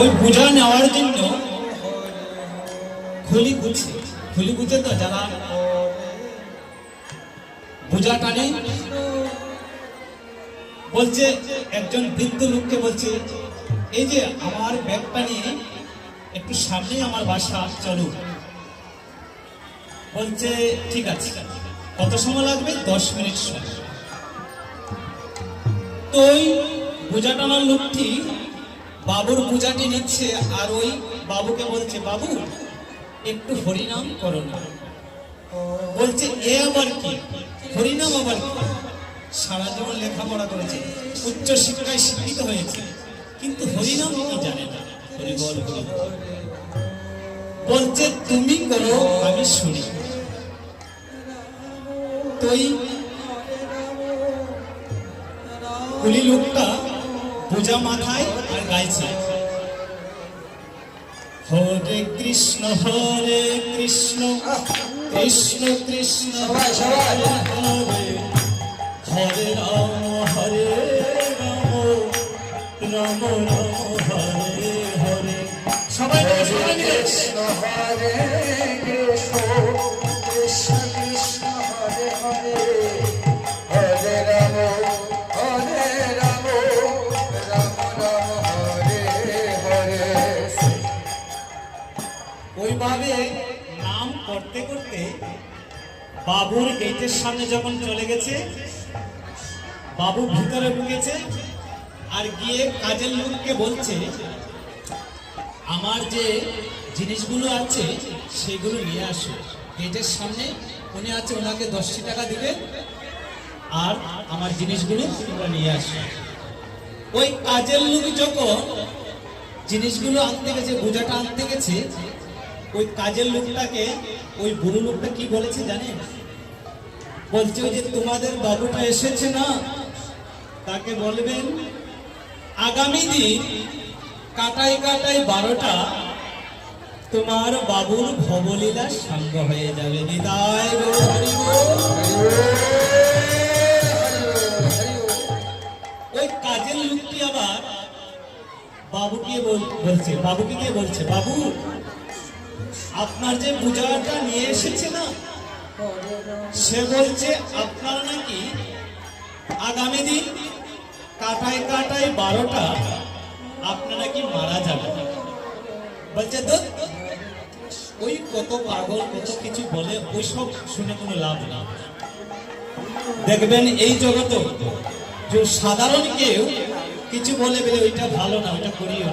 ওই পূজা নেওয়ার জন্য খুলি গুছে। খুলি গুছে তো যারা পূজা টানে। বলছে, একজন বৃদ্ধ লোককে বলছে, এই যে আমার ব্যাগটা নিয়ে একটু সামনে আমার বাসা, চলো। বলছে, ঠিক আছে। কত সময় লাগবে? দশ মিনিট সময়। তো ওই বোঝা টানার লোকটি বাবুর পূজাটি নিচ্ছে আর ওই বাবুকে বলছে, বাবু, একটু হরিনাম করো না। বলছে, এ আবার কি? হরিনাম আবার কি? সারা জীবন লেখাপড়া করেছে, উচ্চ শিক্ষায় শিক্ষিত হয়েছে, কিন্তু হরিনাম কি জানে না। বলছে, তুমি করো, আমি শুনি। তুই লোকটা পূজা মাথায় আর গাইছে হরে কৃষ্ণ হরে কৃষ্ণ কৃষ্ণ কৃষ্ণ। হরে হরে রাম হরে রাম রাম রাম হরে হরে সবাই। কৃষ্ণ হরে ওইভাবে নাম করতে করতে বাবুর গেটের সামনে যখন চলে গেছে, বাবু ভিতরে ঢুকেছে আর গিয়ে কাজের লোককে বলছে, আমার যে জিনিসগুলো আছে সেগুলো নিয়ে আসো। গেটের সামনে উনি আছে, ওনাকে দশটি টাকা দিবে আর আমার জিনিসগুলো তোমরা নিয়ে আসো। ওই কাজের লোক যখন জিনিসগুলো আনতে গেছে, বোঝাটা আনতে গেছে ওই কাজের লোকটাকে, ওই বুড়ো লোকটা কি বলেছে জানেন? বলছে যে তোমাদের বাবুটা এসেছে না, তাকে বলবেন, আগামী দিন কাটাই কাটাই বারোটা, তোমার বাবুর ভবলীলা সাঙ্গ হয়ে যাবে। বল। ওই কাজের লোকটি আবার বাবুকে বল- বলছে, বাবুকে গিয়ে বলছে? বাবু আপনার যে পূজাটা নিয়ে এসেছে না সে বলছে, আপনারা নাকি আগামী দিন কাটায় কাটায় বারোটা আপনারা কি মারা যাবেন বলছে ওই কত পাগল, কত কিছু বলে, ওই সব শুনে কোনো লাভ না দেখবেন, এই জগতে যে সাধারণ কেউ কিছু বলে বলে ওইটা ভালো না, ওইটা করিও।